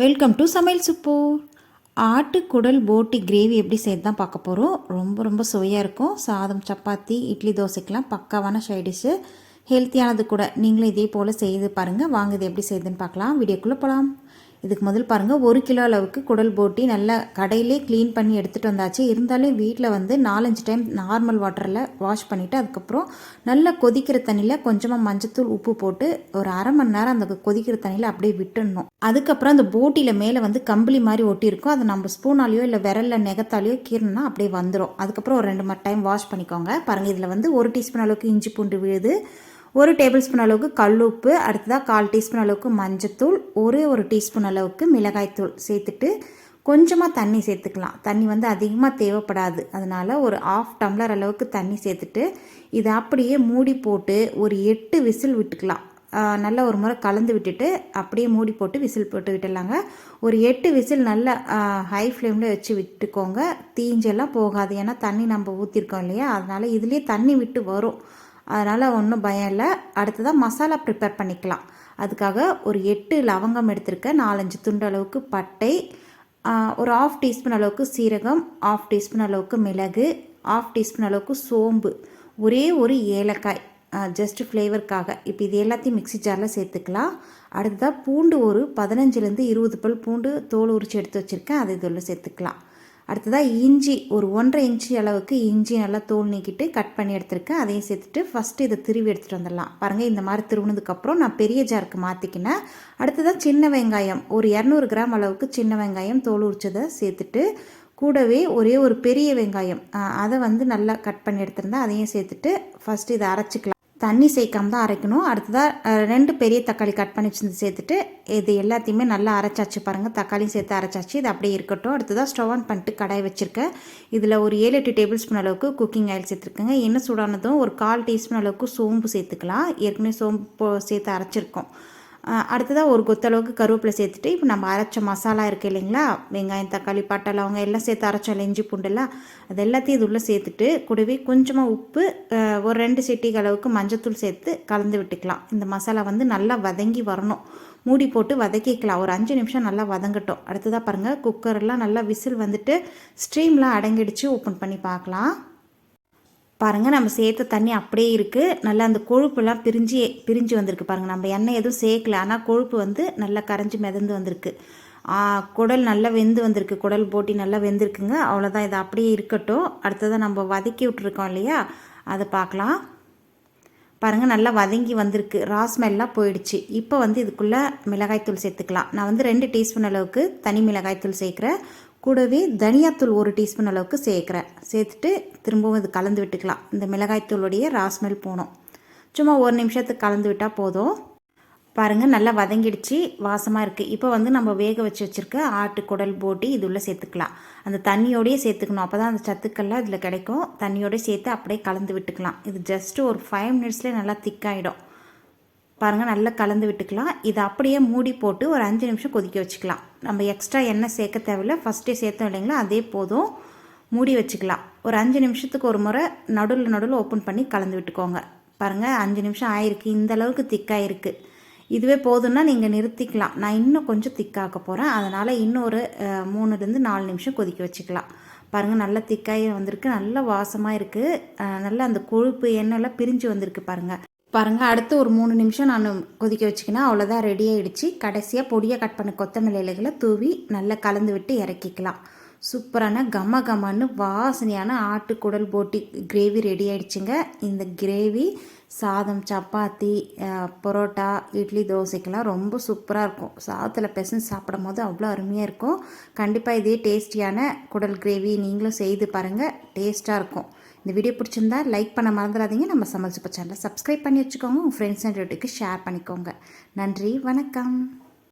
Welcome to சமையல் சுப்பு ஆட்டுக்குடல் போட்டி gravy எப்படி செய்து தான் பார்க்க போகிறோம் ரொம்ப ரொம்ப சுவையாக இருக்கும். சாதம் சப்பாத்தி இட்லி தோசைக்கெலாம் பக்காவான சைடிஷ்ஷு ஹெல்த்தியானது கூட நீங்களும் இதே போல் செய்து பாருங்கள் வாங்க இது எப்படி செய்யுதுன்னு பார்க்கலாம். வீடியோக்குள்ளே போகலாம் இதுக்கு முதல் பாருங்கள் ஒரு கிலோ அளவுக்கு குடல் போட்டி நல்லா கடையிலே க்ளீன் பண்ணி எடுத்துகிட்டு வந்தாச்சு. இருந்தாலும் வீட்டில் வந்து நாலஞ்சு டைம் நார்மல் வாட்டரில் வாஷ் பண்ணிவிட்டு அதுக்கப்புறம் நல்லா கொதிக்கிற தண்ணியில் கொஞ்சமாக மஞ்சத்தூள் உப்பு போட்டு ஒரு அரை மணி நேரம் அந்த கொதிக்கிற தண்ணியில் அப்படியே விட்டுடணும். அதுக்கப்புறம் அந்த போட்டியில் மேலே வந்து கம்பளி மாதிரி ஒட்டியிருக்கும் அதை நம்ம ஸ்பூனாலேயோ இல்லை விரலில் நெகத்தாலேயோ கீரணும்னா அப்படியே வந்துடும் அதுக்கப்புறம் ஒரு ரெண்டு மணி டைம் வாஷ் பண்ணிக்கோங்க. பாருங்கள் இதில் வந்து ஒரு டீஸ்பூன் அளவுக்கு இஞ்சி பூண்டு விழுது ஒரு டேபிள் ஸ்பூன் அளவுக்கு கல்லுப்பு அடுத்ததாக கால் டீஸ்பூன் அளவுக்கு மஞ்சத்தூள் ஒரே ஒரு டீஸ்பூன் அளவுக்கு மிளகாய்த்தூள் சேர்த்துட்டு கொஞ்சமாக தண்ணி சேர்த்துக்கலாம். தண்ணி வந்து அதிகமாக தேவைப்படாது. அதனால் ஒரு ஆஃப் டம்ளர் அளவுக்கு தண்ணி சேர்த்துட்டு இதை அப்படியே மூடி போட்டு ஒரு எட்டு விசில் விட்டுக்கலாம். நல்லா ஒரு முறை கலந்து விட்டுட்டு அப்படியே மூடி போட்டு விசில் போட்டு விட்டுடலாங்க. ஒரு எட்டு விசில் நல்லா ஹை ஃப்ளேமில் வச்சு விட்டுக்கோங்க. தீஞ்செல்லாம் போகாது. ஏன்னா தண்ணி நம்ம ஊற்றிருக்கோம் இல்லையா? அதனால் இதுலேயே தண்ணி விட்டு வரும். அதனால் ஒன்றும் பயம் இல்லை. அடுத்ததாக மசாலா ப்ரிப்பேர் பண்ணிக்கலாம். அதுக்காக ஒரு எட்டு லவங்கம் எடுத்திருக்கேன். நாலஞ்சு துண்டு அளவுக்கு பட்டை ஒரு ஆஃப் டீஸ்பூன் அளவுக்கு சீரகம் ஆஃப் டீஸ்பூன் அளவுக்கு மிளகு ஆஃப் டீஸ்பூன் அளவுக்கு சோம்பு. ஒரே ஒரு ஏலக்காய் ஜஸ்ட் ஃப்ளேவருக்காக இப்போ இது எல்லாத்தையும் மிக்சி ஜாரில் சேர்த்துக்கலாம். அடுத்ததாக பூண்டு ஒரு பதினஞ்சுலேருந்து இருபது பல் பூண்டு தோல் உரிச்சு எடுத்து வச்சுருக்கேன். அதை இதில் சேர்த்துக்கலாம். அடுத்ததாக இஞ்சி ஒரு ஒன்றரை இன்ச்சு அளவுக்கு இஞ்சி நல்லா தோல் நீக்கிட்டு கட் பண்ணி எடுத்துருக்கேன். அதையும் சேர்த்துட்டு ஃபஸ்ட்டு இதை திருவி எடுத்துகிட்டு வந்துடலாம். பாருங்கள் இந்த மாதிரி திருவினதுக்கப்புறம் நான் பெரிய ஜாருக்கு மாற்றிக்கினேன் அடுத்ததாக சின்ன வெங்காயம் ஒரு இரநூறு கிராம் அளவுக்கு சின்ன வெங்காயம் தோல் உரிச்சதை சேர்த்துட்டு கூடவே ஒரே ஒரு பெரிய வெங்காயம் அதை வந்து நல்லா கட் பண்ணி எடுத்திருந்தேன். அதையும் சேர்த்துட்டு ஃபஸ்ட்டு இதை அரைச்சிக்கலாம். தண்ணி சேர்க்காம தான் அரைக்கணும். அடுத்ததாக ரெண்டு பெரிய தக்காளி கட் பண்ணி வச்சு சேர்த்துட்டு இது எல்லாத்தையுமே நல்லா அரைச்சாச்சு பாருங்கள் தக்காளியும் சேர்த்து அரைச்சாச்சு. இது அப்படியே இருக்கட்டும். அடுத்ததாக ஸ்டவ் ஆன் பண்ணிட்டு கடாய் வச்சுருக்கேன். இதில் ஒரு ஏழு எட்டு டேபிள் ஸ்பூன் அளவுக்கு குக்கிங் ஆயில் சேர்த்துருக்கேங்க. எண்ணெய் சூடானதும் ஒரு கால் டீஸ்பூன் அளவுக்கு சோம்பு சேர்த்துக்கலாம். ஏற்கனவே சோம்பு சேர்த்து அரைச்சிருக்கோம். அடுத்ததாக ஒரு கொத்தளவுக்கு கருவேப்பிலை சேர்த்துட்டு இப்போ நம்ம அரைச்ச மசாலா இருக்குது இல்லைங்களா? வெங்காயம் தக்காளி பட்டை லவங்க எல்லாம் சேர்த்து அரைச்சோம் இஞ்சி பூண்டெல்லாம் அது எல்லாத்தையும் இது உள்ளே சேர்த்துட்டு கூடவே கொஞ்சமாக உப்பு ஒரு ரெண்டு செட்டி அளவுக்கு மஞ்சத்தூள் சேர்த்து கலந்து விட்டுக்கலாம். இந்த மசாலா வந்து நல்லா வதங்கி வரணும். மூடி போட்டு வதக்கிக்கலாம். ஒரு அஞ்சு நிமிஷம் நல்லா வதங்கட்டும். அடுத்ததாக பாருங்கள் குக்கர்லாம் நல்லா விசில் வந்துட்டு ஸ்ட்ரீம்லாம் அடங்கிடுச்சு. ஓப்பன் பண்ணி பார்க்கலாம். பாருங்கள் நம்ம சேர்த்த தண்ணி அப்படியே இருக்குது நல்லா அந்த கொழுப்புலாம் பிரிஞ்சு பிரிஞ்சு வந்திருக்கு பாருங்கள் நம்ம எண்ணெய் எதுவும் சேர்க்கல. ஆனால் கொழுப்பு வந்து நல்லா கரைஞ்சி மிதந்து வந்திருக்கு. குடல் நல்லா வெந்து வந்திருக்கு. குடல் போட்டி நல்லா வெந்திருக்குங்க. அவ்வளோதான் இது அப்படியே இருக்கட்டும். அடுத்ததாக நம்ம வதக்கி விட்ருக்கோம் இல்லையா? அதை பார்க்கலாம். பாருங்கள் நல்லா வதங்கி வந்திருக்கு. ராஸ்மெல்லாம் போயிடுச்சு. இப்போ வந்து இதுக்குள்ளே மிளகாய்த்தூள் சேர்த்துக்கலாம். நான் வந்து ரெண்டு டீஸ்பூன் அளவுக்கு தனி மிளகாய்த்தூள் சேர்க்குறேன். கூடவே தனியாத்தூள் ஒரு டீஸ்பூன் அளவுக்கு சேர்க்குறேன். சேர்த்துட்டு திரும்பவும் இது கலந்து விட்டுக்கலாம். இந்த மிளகாய்த்தூளுடைய ராஸ்மெல் போனோம் சும்மா ஒரு நிமிஷத்துக்கு கலந்து விட்டால் போதும். பாருங்கள் நல்லா வதங்கிடுச்சு. வாசமாக இருக்குது இப்போ வந்து நம்ம வேக வச்சு வச்சுருக்க ஆட்டு குடல் போட்டி இது உள்ளே சேர்த்துக்கலாம். அந்த தண்ணியோடையே சேர்த்துக்கணும். அப்போ தான் அந்த சத்துக்கள்லாம் இதில் கிடைக்கும். தண்ணியோடய சேர்த்து அப்படியே கலந்து விட்டுக்கலாம். இது ஜஸ்ட்டு ஒரு ஃபைவ் மினிட்ஸ்லேயே நல்லா திக்காயிடும் பாருங்கள் நல்லா கலந்து விட்டுக்கலாம். இதை அப்படியே மூடி போட்டு ஒரு அஞ்சு நிமிஷம் கொதிக்க வச்சுக்கலாம். நம்ம எக்ஸ்ட்ரா எண்ணெய் சேர்க்க தேவையில்ல. ஃபஸ்ட்டே சேர்த்தோம் இல்லைங்களா? அதே போதும் மூடி வச்சுக்கலாம். ஒரு அஞ்சு நிமிஷத்துக்கு ஒரு முறை நடுவில் நடுவில் ஓப்பன் பண்ணி கலந்து விட்டுக்கோங்க. பாருங்கள் அஞ்சு நிமிஷம் ஆயிருக்கு. இந்த அளவுக்கு திக்காக இருக்குது இதுவே போதும்னா நீங்கள் நிறுத்திக்கலாம். நான் இன்னும் கொஞ்சம் திக்காக்க போகிறேன் அதனால் இன்னும் ஒரு மூணுலேருந்து நாலு நிமிஷம் கொதிக்க வச்சுக்கலாம். பாருங்கள் நல்லா திக்காகி வந்திருக்கு. நல்ல வாசமாக இருக்குது நல்லா அந்த கொழுப்பு எண்ணெய்லாம் பிரிஞ்சு வந்திருக்கு பாருங்கள் பாருங்கள் அடுத்து ஒரு மூணு நிமிஷம் நான் கொதிக்க வச்சுக்கினா அவ்வளோதான் ரெடி ஆகிடுச்சு கடைசியாக பொடியாக கட் பண்ண கொத்தமல்லி இலைகளை தூவி நல்லா கலந்து விட்டு இறக்கிக்கலாம். சூப்பரான கம கமன்னு வாசனையான ஆட்டுக்குடல் போட்டி. கிரேவி ரெடி ஆயிடுச்சுங்க. இந்த கிரேவி சாதம் சப்பாத்தி பரோட்டா இட்லி தோசைக்கெல்லாம் ரொம்ப சூப்பராக இருக்கும். சாதத்தில் பெசஞ்சு சாப்பிடும் போது அவ்வளோ அருமையாக இருக்கும். கண்டிப்பாக இதே டேஸ்டியான குடல் கிரேவி நீங்களும் செய்து பாருங்கள் டேஸ்ட்டாக இருக்கும். இந்த வீடியோ பிடிச்சிருந்தா லைக் பண்ண மறந்துடாதீங்க. நம்ம சமைச்சு சேனலை சப்ஸ்கிரைப் பண்ணி வச்சுக்கோங்க. உங்கள் ஃப்ரெண்ட்ஸ் அண்ட் ரிலேட்டிவ்க்கு ஷேர் பண்ணிக்கோங்க. நன்றி வணக்கம்.